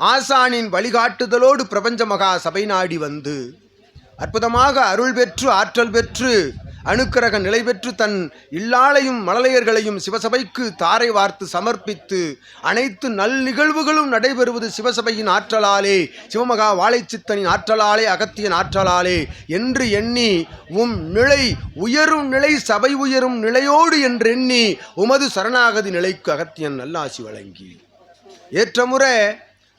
ஆசானின் வழிகாட்டுதலோடு பிரபஞ்ச மகா சபை நாடி வந்து அற்புதமாக அருள் பெற்று ஆற்றல் பெற்று அணுக்கரக நிலை பெற்று தன் இல்லாளையும் மழலையர்களையும் சிவசபைக்கு தாரை வார்த்து சமர்ப்பித்து அனைத்து நல் நிகழ்வுகளும் நடைபெறுவது சிவசபையின் ஆற்றலாலே சிவமகா வாழைச்சித்தனின் ஆற்றலாலே அகத்தியன் ஆற்றலாலே என்று எண்ணி உம் நிலை உயரும் நிலை சபை உயரும் நிலையோடு என்றெண்ணி உமது சரணாகதி நிலைக்கு அகத்தியன் நல்லாசி வழங்கி. ஏற்றமுறை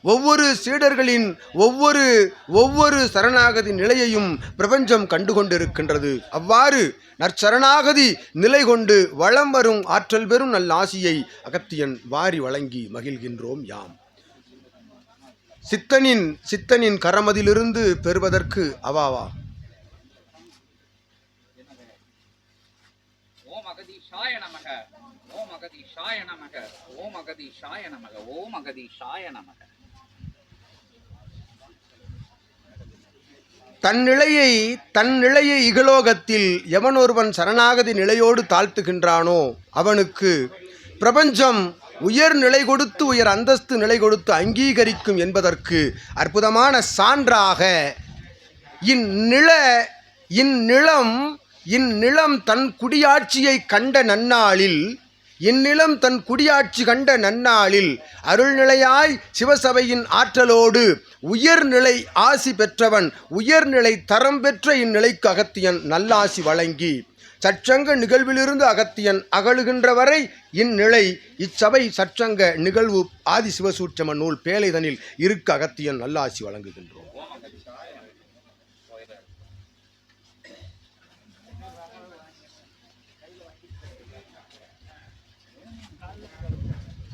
ஒவ்வொரு சீடர்களின் ஒவ்வொரு ஒவ்வொரு சரணாகதி நிலையையும் பிரபஞ்சம் கண்டுகொண்டிருக்கின்றது அவ்வாறு நற்சரணாகதி நிலை கொண்டு வளம் வரும் ஆற்றல் பெறும் நல் ஆசியை அகத்தியன் வாரி வழங்கி மகிழ்கின்றோம் யாம். சித்தனின் சித்தனின் கரமதிலிருந்து பெறுவதற்கு அவாவா? ஓம் அகதீஷாய நமக ஓம் அகதீஷாய நமக ஓம் அகதீஷாய நமக ஓம் அகதீஷாய நமக. தன் நிலையை தன் நிலையை இகலோகத்தில் எவன் ஒருவன் சரணாகதி நிலையோடு தாழ்த்துகின்றானோ அவனுக்கு பிரபஞ்சம் உயர் நிலை கொடுத்து உயர் அந்தஸ்து நிலை கொடுத்து அங்கீகரிக்கும் என்பதற்கு அற்புதமான சான்றாக இந்நில இந்நிலம் இந்நிலம் தன் குடியாட்சியை கண்ட நன்னாளில் இந்நிலம் தன் குடியாட்சி கண்ட நன்னாளில் அருள்நிலையாய் சிவசபையின் ஆற்றலோடு உயர்நிலை ஆசி பெற்றவன் உயர்நிலை தரம் பெற்ற இந்நிலைக்கு அகத்தியன் நல்லாசி வழங்கி சற்சங்க நிகழ்விலிருந்து அகத்தியன் அகழுகின்ற வரை இந்நிலை இச்சபை சற்றங்க நிகழ்வு ஆதி சிவசூட்சம நூல் பேழைதனில் இருக்க அகத்தியன் நல்லாசி வழங்குகின்றோம்.